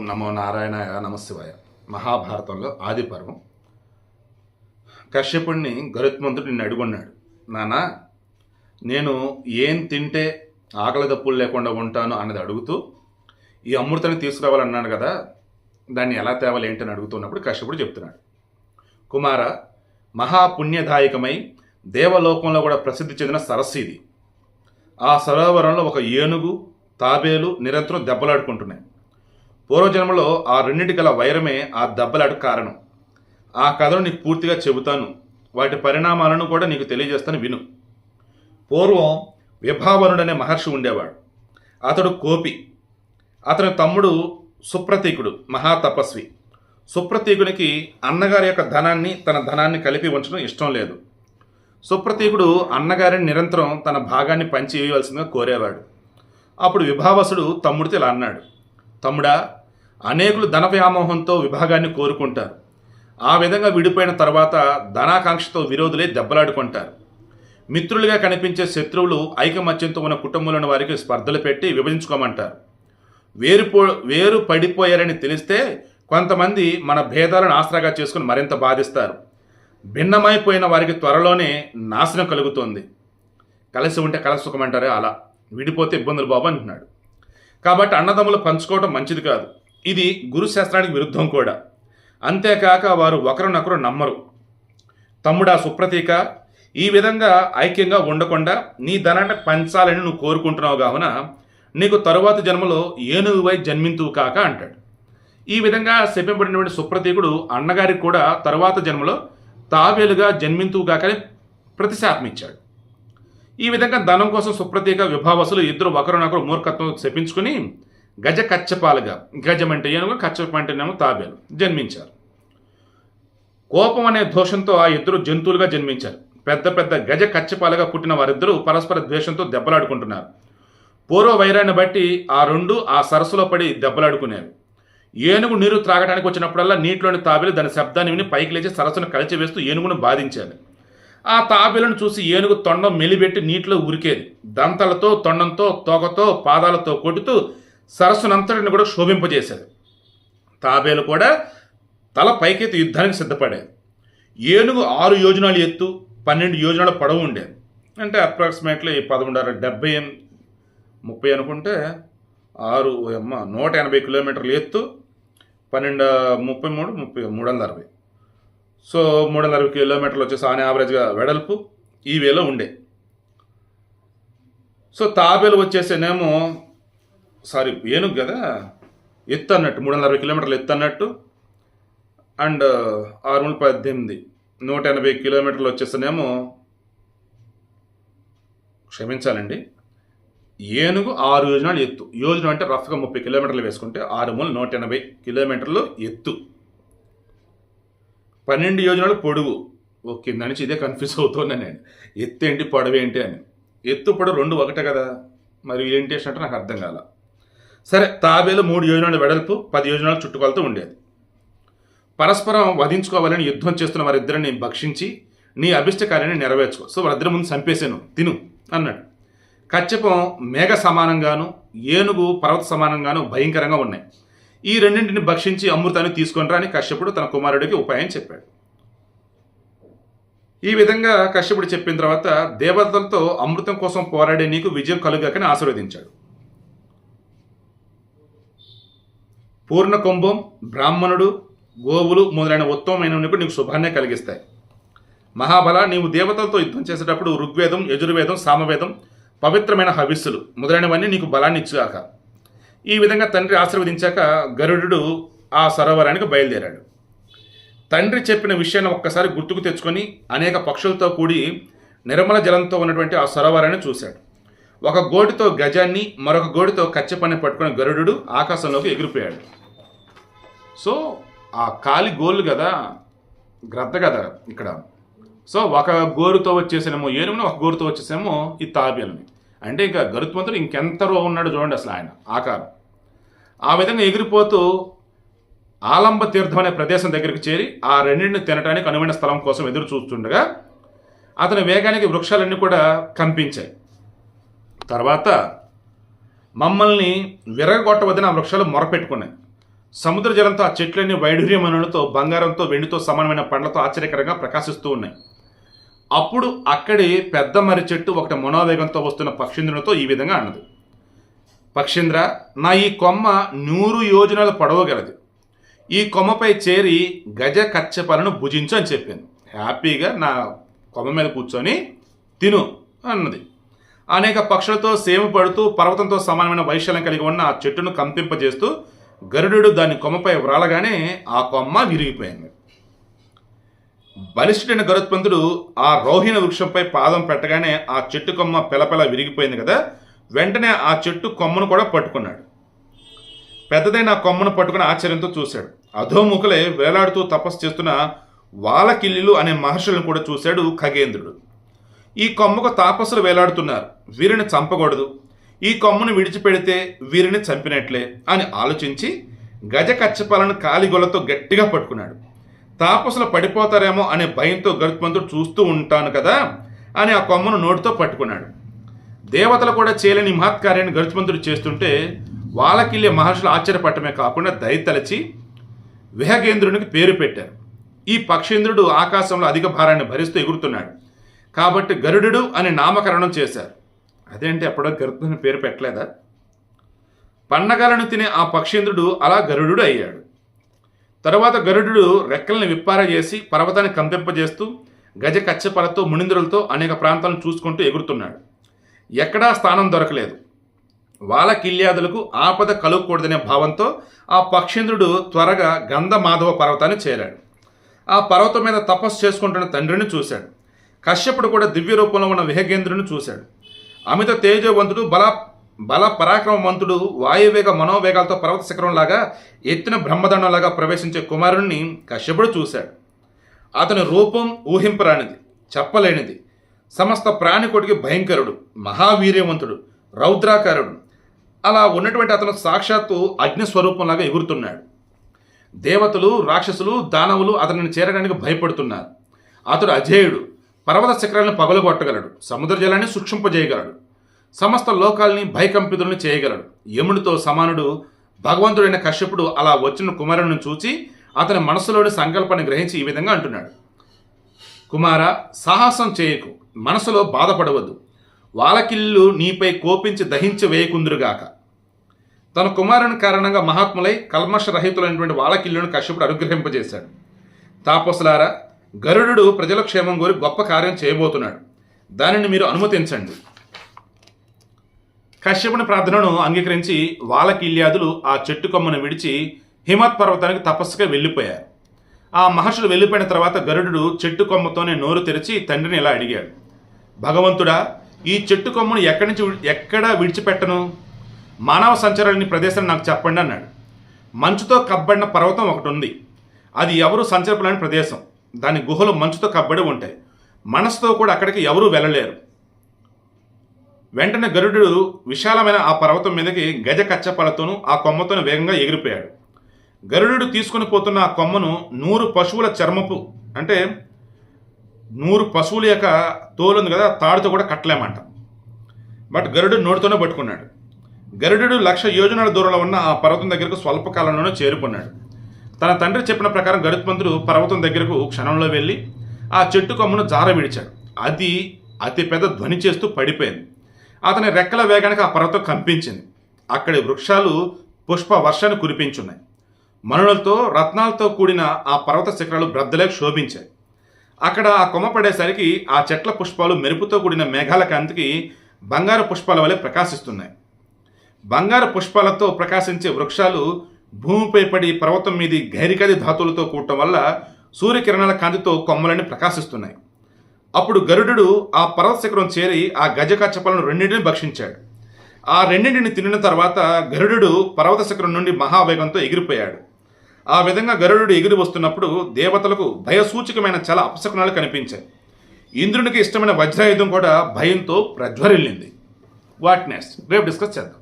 ఓం నమో నారాయణ నమశివాయ. మహాభారతంలో ఆది పర్వం. కశ్యపుణ్ణి గరుత్మంతుడు నిన్ను అడుగున్నాడు. నానా నేను ఏం తింటే ఆకలి దప్పులు లేకుండా ఉంటాను అన్నది అడుగుతూ ఈ అమృతాన్ని తీసుకురావాలన్నాడు కదా దాన్ని ఎలా తేవాలి ఏంటని అడుగుతున్నప్పుడు కశ్యపుడు చెప్తున్నాడు. కుమార మహాపుణ్యదాయకమై దేవలోకంలో కూడా ప్రసిద్ధి చెందిన సరస్సు ఇది. ఆ సరోవరంలో ఒక ఏనుగు తాబేలు నిరంతరం దెబ్బలాడుకుంటున్నాయి. పూర్వజన్మలో ఆ రెండింటి గల వైరమే ఆ దెబ్బలాడు కారణం. ఆ కథను నీకు పూర్తిగా చెబుతాను. వాటి పరిణామాలను కూడా నీకు తెలియజేస్తాను విను. పూర్వం విభావనుడనే మహర్షి ఉండేవాడు. అతడు కోపి. అతని తమ్ముడు సుప్రతీకుడు మహాతపస్వి. సుప్రతీకునికి అన్నగారి యొక్క ధనాన్ని తన ధనాన్ని కలిపి ఉంచడం ఇష్టం లేదు. సుప్రతీకుడు అన్నగారిని నిరంతరం తన భాగాన్ని పంచి కోరేవాడు. అప్పుడు విభావసుడు తమ్ముడితో ఇలా అన్నాడు. తమ్ముడా అనేకులు ధన వ్యామోహంతో విభాగాన్ని కోరుకుంటారు. ఆ విధంగా విడిపోయిన తర్వాత ధనాకాంక్షతో విరోధులే దెబ్బలాడుకుంటారు. మిత్రులుగా కనిపించే శత్రువులు ఐకమత్యంతో ఉన్న కుటుంబంలోని వారికి స్పర్ధలు పెట్టి విభజించుకోమంటారు. వేరుపో వేరు పడిపోయారని తెలిస్తే కొంతమంది మన భేదాలను ఆసరాగా చేసుకుని మరింత బాధిస్తారు. భిన్నమైపోయిన వారికి త్వరలోనే నాశనం కలుగుతుంది. కలిసి ఉంటే కలసి సుఖమంటారే అలా. విడిపోతే ఇబ్బందులు బాబు అంటున్నాడు. కాబట్టి అన్నదమ్ములు పంచుకోవడం మంచిది కాదు. ఇది గురుశాస్త్రానికి విరుద్ధం కూడా. అంతేకాక వారు ఒకరినొకరు నమ్మరు. తమ్ముడా సుప్రతీక ఈ విధంగా ఐక్యంగా ఉండకుండా నీ ధనాన్ని పంచాలని నువ్వు కోరుకుంటున్నావు కావున నీకు తరువాత జన్మలో ఏనుగువై జన్మింతువు కాక అంటాడు. ఈ విధంగా శపింపడినటువంటి సుప్రతీకుడు అన్నగారికి కూడా తరువాత జన్మలో తాబేలుగా జన్మింతువు కాకని ప్రతిశాపం ఈ విధంగా ధనం కోసం సుప్రతీక విభావసులు ఇద్దరు ఒకరినొకరు మూర్ఖత్వం శపించుకుని గజ కచ్చపాలుగా. గజం అంటే ఏనుగు కచ్చప అంటేనేమో తాబేలు. జన్మించారు. కోపం అనే దోషంతో ఆ ఇద్దరు జంతువులుగా జన్మించారు. పెద్ద పెద్ద గజ కచ్చపాలుగా పుట్టిన వారిద్దరూ పరస్పర ద్వేషంతో దెబ్బలాడుకుంటున్నారు. పూర్వ వైరాన్ని బట్టి ఆ రెండు ఆ సరస్సులో పడి దెబ్బలాడుకునేవి. ఏనుగు నీరు త్రాగడానికి వచ్చినప్పుడల్లా నీటిలోని తాబేలు దాని శబ్దాన్ని విని పైకి లేచి సరస్సును కలిచివేస్తూ ఏనుగును బాధించాలి ఆ తాబేలను చూసి ఏనుగు తొండం మెలిబెట్టి నీటిలో ఉరికేది. దంతలతో తొండంతో తోకతో పాదాలతో కొడుతూ సరస్సునంతటిని కూడా శోభింపజేసేది తాబేలు కూడా తల పైకెత్తి యుద్ధానికి సిద్ధపడేది ఏనుగు ఆరు యోజనాలు ఎత్తు పన్నెండు యోజనాల పొడవు ఉండేది అంటే అప్రాక్సిమేట్లీ పదకొండున్నర డెబ్బై ముప్పై అనుకుంటే ఆరు అమ్మ నూట ఎనభై కిలోమీటర్లు ఎత్తు పన్నెండు ముప్పై మూడు ముప్పై మూడు వందల అరవై. సో మూడు వందల అరవై కిలోమీటర్లు వచ్చేసి ఆన్ యావరేజ్గా వెడల్పు ఈ వేలో ఉండే. సో తాబేలు వచ్చేసేనేమో సారీ ఏనుగు కదా? ఎత్తు అన్నట్టు మూడు వందల అరవై కిలోమీటర్లు ఎత్తు అన్నట్టు అండ్ ఆరు వందల పద్దెనిమిది నూట ఎనభై కిలోమీటర్లు వచ్చేస్తేనేమో క్షమించాలండి ఏనుగు ఆరు యోజనాలు ఎత్తు. యోజన అంటే రఫ్గా ముప్పై కిలోమీటర్లు వేసుకుంటే ఆరు మూల నూట ఎనభై కిలోమీటర్లు ఎత్తు. పన్నెండు యోజనాలు పొడుగు ఓకే దాని నుంచి ఇదే కన్ఫ్యూజ్ అవుతున్నా నేను ఎత్తు ఏంటి పొడవేంటి అని. ఎత్తు పొడవు రెండు ఒకటే కదా. మరి ఏంటి అంటే నాకు అర్థం కాల. సరే తాబేలు మూడు యోజనాల వెడల్పు పది యోజనాల చుట్టుకొలతో ఉండేది. పరస్పరం వధించుకోవాలని యుద్ధం చేస్తున్న వారిద్దరిని భక్షించి నీ అభిష్ట కార్యాన్ని నెరవేర్చుకో. సో వారిద్దరి ముందు చంపేశాను. తిను అన్నాడు. కచ్చపం మేఘ సమానంగాను ఏనుగు పర్వత సమానంగాను భయంకరంగా ఉన్నాయి. ఈ రెండింటిని భక్షించి అమృతాన్ని తీసుకొనిరా అని కశ్యపుడు తన కుమారుడికి ఉపాయం చెప్పాడు. ఈ విధంగా కశ్యపుడు చెప్పిన తర్వాత దేవతలతో అమృతం కోసం పోరాడే నీకు విజయం కలుగాకని ఆశీర్వదించాడు. పూర్ణ కుంభం బ్రాహ్మణుడు గోవులు మొదలైన ఉత్తమమైనవి నీకు శుభాన్నే కలిగిస్తాయి. మహాబల నీవు దేవతలతో యుద్ధం చేసేటప్పుడు ఋగ్వేదం యజుర్వేదం సామవేదం పవిత్రమైన హవిస్సులు మొదలైనవన్నీ నీకు బలాన్ని ఇచ్చుగాక ఈ విధంగా తండ్రి ఆశీర్వదించాక గరుడు ఆ సరోవరానికి బయలుదేరాడు. తండ్రి చెప్పిన విషయాన్ని ఒక్కసారి గుర్తుకు తెచ్చుకొని అనేక పక్షులతో కూడి నిర్మల జలంతో ఉన్నటువంటి ఆ సరోవరాన్ని చూశాడు. ఒక గోటితో గజాన్ని మరొక గోటితో కచ్చపని పట్టుకుని గరుడు ఆకాశంలోకి ఎగిరిపోయాడు. సో ఆ కాలి గోళ్ళు కదా గ్రద్ద కదా ఇక్కడ. సో ఒక గోరుతో వచ్చేసేమో ఏనుగుని ఒక గోరుతో వచ్చేసేమో ఈ తాబేలని. అంటే ఇంకా గరుత్మంతుడు ఇంకెంతరో ఉన్నాడు చూడండి అసలు ఆయన ఆకారం. ఆ విధంగా ఎగిరిపోతూ ఆలంబ తీర్థం అనే ప్రదేశం దగ్గరికి చేరి ఆ రెండింటిని తినడానికి అనువైన స్థలం కోసం ఎదురు చూస్తుండగా అతని వేగానికి వృక్షాలన్నీ కూడా కంపించాయి. తర్వాత మమ్మల్ని విరగొట్టవద్దని ఆ వృక్షాలు మొరపెట్టుకున్నాయి. సముద్ర జలంతో ఆ చెట్లన్నీ వైఢూర్యమనులతో బంగారంతో వెండితో సమానమైన పండ్లతో ఆశ్చర్యకరంగా ప్రకాశిస్తూ ఉన్నాయి. అప్పుడు అక్కడి పెద్ద మర్రి చెట్టు ఒకటి మనోవేగంతో వస్తున్న పక్షింద్రునితో ఈ విధంగా అన్నది. పక్షింద్ర నా ఈ కొమ్మ నూరు యోజనాలు పొడవగలదు. ఈ కొమ్మపై చేరి గజ కచ్చపలను భుజించు అని చెప్పాను. హ్యాపీగా నా కొమ్మ మీద కూర్చొని తిను అన్నది. అనేక పక్షులతో సేమ పడుతూ పర్వతంతో సమానమైన వైశాల్యం కలిగి ఉన్న ఆ చెట్టును కంపింపజేస్తూ గరుడు దాని కొమ్మపై వ్రాలగానే ఆ కొమ్మ విరిగిపోయింది. బలిష్ఠుడైన గరుత్మంతుడు ఆ రోహిణ వృక్షంపై పాదం పెట్టగానే ఆ చెట్టు కొమ్మ పెలపెల విరిగిపోయింది కదా వెంటనే ఆ చెట్టు కొమ్మను కూడా పట్టుకున్నాడు. పెద్దదైన ఆ కొమ్మను పట్టుకుని ఆశ్చర్యంతో చూశాడు. అధోముఖలే వేలాడుతూ తపస్సు చేస్తున్న వాలకిల్లిలు అనే మహర్షులను కూడా చూశాడు ఖగేంద్రుడు. ఈ కొమ్మకు తాపస్సులు వేలాడుతున్నారు. వీరిని చంపకూడదు. ఈ కొమ్మను విడిచిపెడితే వీరిని చంపినట్లే అని ఆలోచించి గజ కచ్చపాలను కాలిగొలతో గట్టిగా పట్టుకున్నాడు. తాపసులు పడిపోతారేమో అనే భయంతో గరుత్మంతుడు చూస్తూ ఉంటాను కదా అని ఆ కొమ్మను నోటితో పట్టుకున్నాడు. దేవతలు కూడా చేయలేని మహత్కార్యాన్ని గరుత్మంతుడు చేస్తుంటే వాళ్ళకిల్లే మహర్షులు ఆశ్చర్యపడటమే కాకుండా దయతలచి విహగేంద్రునికి పేరు పెట్టారు. ఈ పక్షేంద్రుడు ఆకాశంలో అధిక భారాన్ని భరిస్తూ ఎగురుతున్నాడు. కాబట్టి గరుడు అని నామకరణం చేశారు. అదేంటి అప్పుడో గరుత్మని పేరు పెట్టలేదా? పండగలను తినే ఆ పక్షేంద్రుడు అలా గరుడు అయ్యాడు. తరువాత గరుడు రెక్కల్ని విప్పార చేసి పర్వతాన్ని కంపింపజేస్తూ గజ కచ్చపలతో మునింద్రులతో అనేక ప్రాంతాలను చూసుకుంటూ ఎగురుతున్నాడు. ఎక్కడా స్థానం దొరకలేదు. వాళ్ళ కిల్యాదులకు ఆపద కలుగకూడదనే భావంతో ఆ పక్షేంద్రుడు త్వరగా గంధమాధవ పర్వతాన్ని చేరాడు. ఆ పర్వతం మీద తపస్సు చేసుకుంటున్న తండ్రిని చూశాడు. కశ్యపుడు కూడా దివ్య రూపంలో ఉన్న విహగేంద్రుని చూశాడు. అమిత తేజవంతుడు బల బల పరాక్రమవంతుడు వాయువేగ మనోవేగాలతో పర్వత శిఖరంలాగా ఎత్తిన బ్రహ్మదండంలాగా ప్రవేశించే కుమారుణ్ణి కశ్యపుడు చూశాడు. అతని రూపం ఊహింపరానిది చెప్పలేనిది. సమస్త ప్రాణికోటికి భయంకరుడు మహావీర్యవంతుడు రౌద్రాకారుడు. అలా ఉన్నటువంటి అతను సాక్షాత్తు అగ్నిస్వరూపంలాగా ఎగురుతున్నాడు. దేవతలు రాక్షసులు దానవులు అతనిని చేరడానికి భయపడుతున్నారు. అతడు అజేయుడు పర్వత శిఖరాలను పగలుగొట్టగలడు సముద్ర జలాన్ని సూక్షింపజేయగలడు సమస్త లోకాల్ని భయకంపితులను చేయగలడు. యమునితో సమానుడు భగవంతుడైన కశ్యపుడు అలా వచ్చిన కుమారుని చూచి అతని మనసులోని సంకల్పాన్ని గ్రహించి ఈ విధంగా అంటున్నాడు. కుమార సాహసం చేయకు మనసులో బాధపడవద్దు. వాలకిల్లు నీపై కోపించి దహించి వేయకుందురుగాక. తన కుమారుని కారణంగా మహాత్ములై కల్మషరహితులైనటువంటి వాలకిల్లును కశ్యపుడు అనుగ్రహింపజేశాడు. తాపసులారా గరుడు ప్రజల క్షేమం కోరి గొప్ప కార్యం చేయబోతున్నాడు. దానిని మీరు అనుమతించండి. కశ్యపుని ప్రార్థనను అంగీకరించి వాలకిల్యాదులు ఆ చెట్టు కొమ్మను విడిచి హిమత్ పర్వతానికి తపస్సుగా వెళ్ళిపోయారు. ఆ మహర్షులు వెళ్ళిపోయిన తర్వాత గరుడు చెట్టు కొమ్మతోనే నోరు తెరిచి తండ్రిని ఇలా అడిగాడు. భగవంతుడా ఈ చెట్టు కొమ్మను ఎక్కడి నుంచి ఎక్కడ విడిచిపెట్టను? మానవ సంచారాన్ని ప్రదేశం నాకు చెప్పండి అన్నాడు. మంచుతో కబ్బడిన పర్వతం ఒకటి ఉంది. అది ఎవరు సంచరపలేని ప్రదేశం. దాని గుహలు మంచుతో కబ్బడి ఉంటాయి. మనసుతో కూడా అక్కడికి ఎవరూ వెళ్ళలేరు. వెంటనే గరుడు విశాలమైన ఆ పర్వతం మీదకి గజ కచ్చపలతోనూ ఆ కొమ్మతోనూ వేగంగా ఎగిరిపోయాడు. గరుడు తీసుకొని పోతున్న ఆ కొమ్మను నూరు పశువుల చర్మపు అంటే నూరు పశువుల యొక్క తోలు ఉంది కదా తాడుతో కూడా కట్టలేమంట. బట్ గరుడు నోటితోనే పట్టుకున్నాడు. గరుడు లక్ష యోజనాల దూరంలో ఉన్న ఆ పర్వతం దగ్గరకు స్వల్పకాలంలోనే చేరుకున్నాడు. తన తండ్రి చెప్పిన ప్రకారం గరుత్మంతుడు పర్వతం దగ్గరకు క్షణంలో వెళ్ళి ఆ చెట్టు కొమ్మను జార విడిచాడు. అది అతి పెద్ద ధ్వని చేస్తూ పడిపోయింది. అతని రెక్కల వేగానికి ఆ పర్వతం కంపించింది. అక్కడి వృక్షాలు పుష్ప వర్షాన్ని కురిపించున్నాయి. మనులతో రత్నాలతో కూడిన ఆ పర్వత శిఖరాలు బ్రద్దలే శోభించాయి అక్కడ ఆ కొమ్మ పడేసరికి ఆ చెట్ల పుష్పాలు మెరుపుతో కూడిన మేఘాల కాంతికి బంగారు పుష్పాల వలె ప్రకాశిస్తున్నాయి. బంగారు పుష్పాలతో ప్రకాశించే వృక్షాలు భూమిపై పడి పర్వతం మీది గైరికది ధాతువులతో కూడటం వల్ల సూర్యకిరణాల కాంతితో కొమ్మలన్నీ ప్రకాశిస్తున్నాయి. అప్పుడు గరుడు ఆ పర్వత శిఖరం చేరి ఆ గజ కచ్చపలను రెండింటిని భక్షించాడు. ఆ రెండింటిని తినిన తర్వాత గరుడు పర్వత శిఖరం నుండి మహావేగంతో ఎగిరిపోయాడు. ఆ విధంగా గరుడు ఎగిరి వస్తున్నప్పుడు దేవతలకు భయసూచకమైన చాలా అపశకునాలు కనిపించాయి. ఇంద్రునికి ఇష్టమైన వజ్రాయుధం కూడా భయంతో ప్రజ్వరిల్లింది. What next? రేపు డిస్కస్ చేద్దాం.